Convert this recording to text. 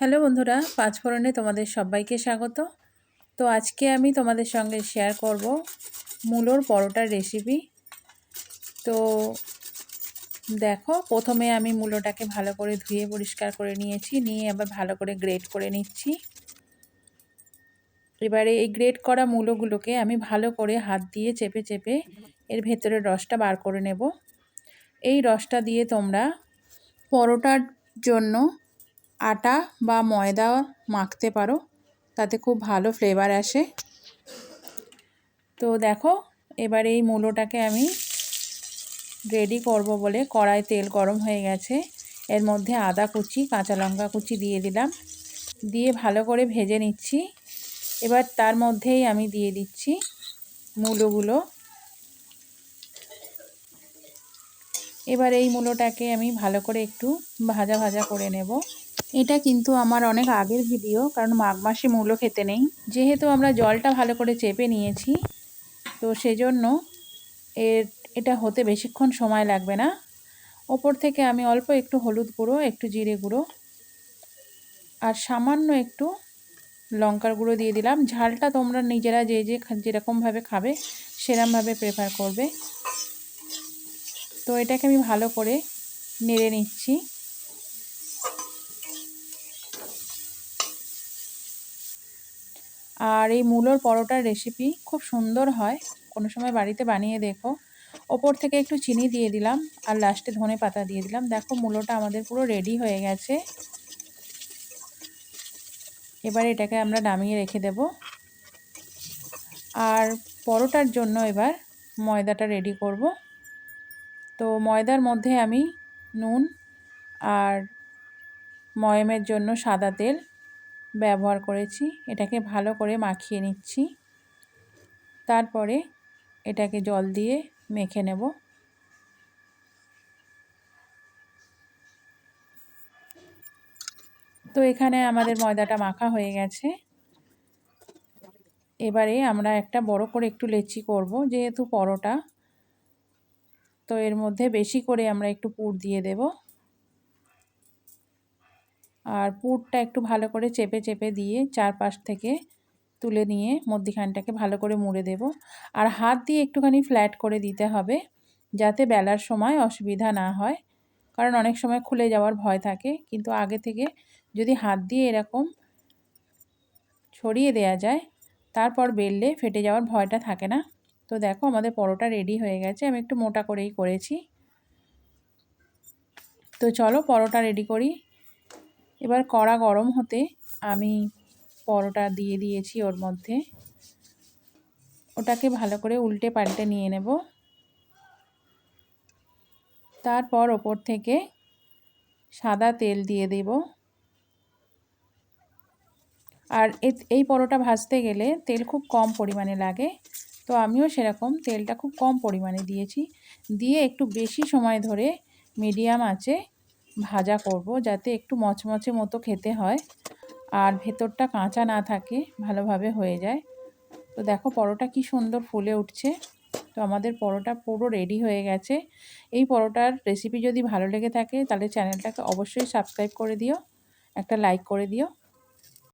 Hello বন্ধুরা, পাঁচফোড়নে তোমাদের সবাইকে স্বাগত। তো আজকে আমি তোমাদের সঙ্গে শেয়ার করব মূলোর পরোটার রেসিপি তো দেখো, প্রথমে আমি মূলোটাকে ভালো করে ধুয়ে পরিষ্কার করে নিয়েছি, নিয়ে আবার ভালো করে গ্রেট করে নিচ্ছি। এবারে এই গ্রেট করা মূলোগুলোকে আমি ভালো করে হাত দিয়ে চেপে চেপে এর ভেতরের রসটা বার করে নেব। এই রসটা দিয়ে তোমরা পরোটার জন্য আটা বা ময়দা মাখতে পারো, তাতে খুব ভালো ফ্লেভার আসে। তো দেখো, এবার এই মূলোটাকে আমি রেডি করব বলে কড়াই তেল গরম হয়ে গেছে। এর মধ্যে আদা কুচি, কাঁচা লঙ্কা কুচি দিয়ে দিলাম। দিয়ে ভালো করে ভেজে নিচ্ছি। এবার তার মধ্যেই আমি দিয়ে দিচ্ছি মূলোগুলো। এবার এই মূলোটাকে আমি ভালো করে একটু ভাজা ভাজা করে নেব। এটা কিন্তু আমার অনেক আগের ভিডিও, কারণ মাঘ মাসে মূলো খেতে নেই। যেহেতু আমরা জলটা ভালো করে চেপে নিয়েছি, তো সেজন্য এর, এটা হতে বেশিক্ষণ সময় লাগবে না। ওপর থেকে আমি অল্প একটু হলুদ গুঁড়ো, একটু জিরে গুঁড়ো, আর সামান্য একটু লঙ্কার গুঁড়ো দিয়ে দিলাম। ঝালটা তোমরা নিজেরা যে যে যেরকমভাবে খাবে, সেরমভাবে প্রেফার করবে। তো এটাকে আমি ভালো করে নেড়ে নিচ্ছি। আর এই মূলোর পরোটার রেসিপি খুব সুন্দর হয়। কোনো সময় বাড়িতে বানিয়ে দেখো। ওপর থেকে একটু চিনি দিয়ে দিলাম আর লাস্টে ধনে পাতা দিয়ে দিলাম। দেখো মূলোটা আমাদের পুরো রেডি হয়ে গেছে। এবার এটাকে আমরা নামিয়ে রেখে দেব। আর পরোটার জন্য এবার ময়দাটা রেডি করব। তো ময়দার মধ্যে আমি নুন আর ময়মের জন্য সাদা তেল ব্যবহার করেছি। এটাকে ভালো করে মাখিয়ে নিচ্ছি। তারপরে এটাকে জল দিয়ে মেখে নেব। তো এখানে আমাদের ময়দাটা মাখা হয়ে গেছে। এবারে আমরা একটা বড় করে একটু লেচি করব, যেহেতু পরোটা। তো এর মধ্যে বেশি করে আমরা একটু পুর দিয়ে দেবো। আর পুরটা একটু ভালো করে চেপে চেপে দিয়ে চারপাশ থেকে তুলে নিয়ে মধ্যিখানটাকে ভালো করে মুড়ে দেব। আর হাত দিয়ে একটুখানি ফ্ল্যাট করে দিতে হবে যাতে বেলার সময় অসুবিধা না হয়, কারণ অনেক সময় খুলে যাওয়ার ভয় থাকে। কিন্তু আগে থেকে যদি হাত দিয়ে এরকম ছড়িয়ে দেয়া যায়, তারপর বেললে ফেটে যাওয়ার ভয়টা থাকে না। তো দেখো আমাদের পরোটা রেডি হয়ে গেছে, আমি একটু মোটা করেই করেছি। তো চলো পরোটা রেডি করি। এবার কড়া গরম হতে আমি পরোটা দিয়ে দিয়েছি ওর মধ্যে। ওটাকে ভালো করে উল্টে পাল্টে নিয়ে নেব। তারপর ওপর থেকে সাদা তেল দিয়ে দেব। আর এই পরোটা ভাজতে গেলে তেল খুব কম পরিমাণে লাগে। তো আমিও সেরকম তেলটা খুব কম পরিমাণে দিয়েছি। দিয়ে একটু বেশি সময় ধরে মিডিয়াম আছে ভাজা করব যাতে একটু মচমচে মতো খেতে হয় আর ভেতরটা কাঁচা না থাকে, ভালোভাবে হয়ে যায়। তো দেখো পরোটা কি সুন্দর ফুলে উঠছে। তো আমাদের পরোটা পুরো রেডি হয়ে গেছে। এই পরোটার রেসিপি যদি ভালো লেগে থাকে তাহলে চ্যানেলটাকে অবশ্যই সাবস্ক্রাইব করে দিও, একটা লাইক করে দিও।